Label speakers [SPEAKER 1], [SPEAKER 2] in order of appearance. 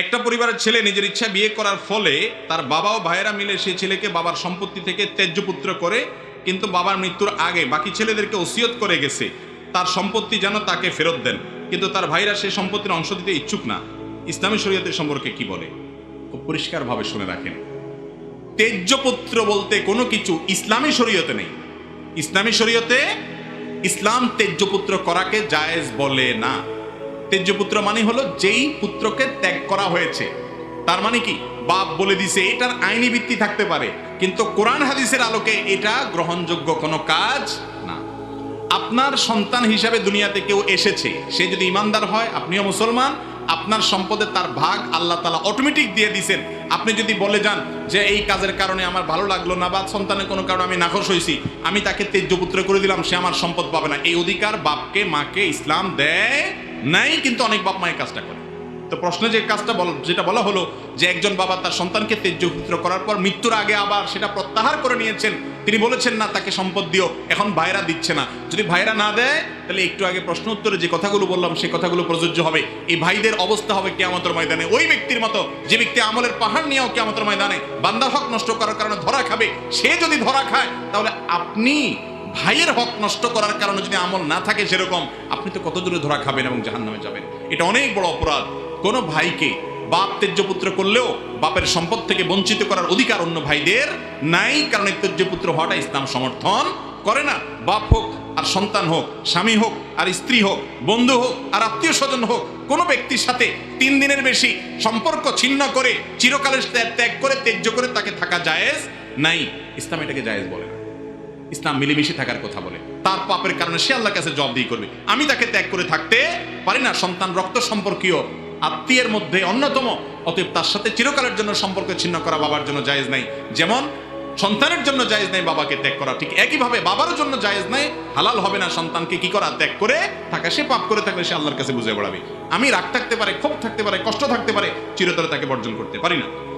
[SPEAKER 1] একটা পরিবারের ছেলে নিজের ইচ্ছা বিয়ে করার ফলে তার বাবা ও ভাইয়েরা মিলে সেই ছেলেকে বাবার সম্পত্তি থেকে ত্যায্যপুত্র করে, কিন্তু বাবার মৃত্যুর আগে বাকি ছেলেদেরকে ওসিয়ত করে গেছে। তার সম্পত্তি যেন তাকে ফেরত দেন, কিন্তু তার ভাইরা সেই সম্পত্তির অংশ দিতে ইচ্ছুক না। ইসলামী শরীয়তের সম্পর্কে কি বলে? খুব পরিষ্কারভাবে শুনে রাখেন। তেজ্যপুত্র বলতে কোনো কিছু ইসলামী শরীয়তে নেই। ইসলামী শরীয়তে ইসলাম তেজ্যপুত্র করাকে জায়েজ বলে না। তেজ্যপুত্র মানে হলো যেই পুত্রকে ত্যাগ করা হয়েছে। তার মানে কি? বাপ বলে দিছে, এটার আইনি ভিত্তি থাকতে পারে। কিন্তু কোরআন হাদিসের আলোকে এটা গ্রহণযোগ্য কোনো কাজ না। আপনার সন্তান হিসাবে দুনিয়াতে কেউ এসেছে, সে যদি ইমানদার হয়, আপনিও মুসলমান, আপনার সম্পদে তার ভাগ আল্লাহ তালা অটোমেটিক দিয়ে দিছেন। আপনি যদি বলে যান যে, এই কাজের কারণে আমার ভালো লাগল না বা সন্তানের কোনো কারণে আমি নাখোশ হয়েছি, আমি তাকে তেজ্যপুত্র করে দিলাম, সে আমার সম্পদ পাবে না। এই অধিকার বাপকে, মাকে ইসলাম দেয় নাই কিন্তু অনেক বাপ মায়ের কাজটা করে। তো প্রশ্নে যে কাজটা বল, যেটা বলা হলো যে একজন বাবা তার সন্তানকে তেজ্যপুত্র করার পর মৃত্যুর আগে আবার সেটা প্রত্যাহার করে নিয়েছেন, তিনি বলেছেন, না, তাকে সম্পদ দিও, এখন ভাইরা দিচ্ছে না। যদি ভাইরা না দেয়, তাহলে একটু আগে প্রশ্ন উত্তরে যে কথাগুলো বললাম সেই কথাগুলো প্রযোজ্য হবে। এই ভাইদের অবস্থা হবে কেয়ামতের ময়দানে। ওই ব্যক্তির মতো যে ব্যক্তি আমলের পাহাড় নিয়েও কেয়ামতের ময়দানে বান্দার হক নষ্ট করার কারণে ধরা খাবে, সে যদি ধরা খায়, তাহলে আপনি ভাইয়ের হক নষ্ট করার কারণে যদি আমল না থাকে সেরকম, আপনি তো কত দূরে ধরা খাবেন এবং জাহান নামে যাবেন। এটা অনেক বড় অপরাধ। কোনো ভাইকে বাপ, তেজ্যপুত্র করলেও বাপের সম্পদ থেকে বঞ্চিত করার অধিকার অন্য ভাইদের নাই, কারণ এই তেজ্যপুত্র হওয়াটা ইসলাম সমর্থন করে না। বাপ হোক আর সন্তান হোক, স্বামী হোক আর স্ত্রী হোক, বন্ধু হোক আর আত্মীয় স্বজন হোক, কোনো ব্যক্তির সাথে তিন দিনের বেশি সম্পর্ক ছিন্ন করে, চিরকালের ত্যাগ করে, তেজ্য করে তাকে থাকা জায়েজ নাই। ইসলাম এটাকে জায়েজ বলে না। ইসলাম মিলেমিশে থাকার কথা বলে। তার পাপের কারণে সে আল্লাহর কাছে জব দিয়ে করবে। আমি তাকে ত্যাগ করে থাকতে পারি না। সন্তান রক্ত সম্পর্কীয় আত্মীয়ের মধ্যে অন্যতম। অতএব তার সাথে চিরকালের জন্য সম্পর্ক ছিন্ন করা বাবার জন্য জায়েজ নাই। যেমন সন্তানের জন্য জায়েজ নাই বাবাকে ত্যাগ করা। ঠিক একইভাবে বাবার জন্য জায়েজ নাই। হালাল হবে না সন্তানকে কি করা? ত্যাগ করে থাকা। সে পাপ করে থাকলে সে আল্লাহর কাছে বুঝে বেড়াবে। আমি রাগ থাকতে পারে, ক্ষোভ থাকতে পারে, কষ্ট থাকতে পারে, চিরতরে তাকে বর্জন করতে পারি না।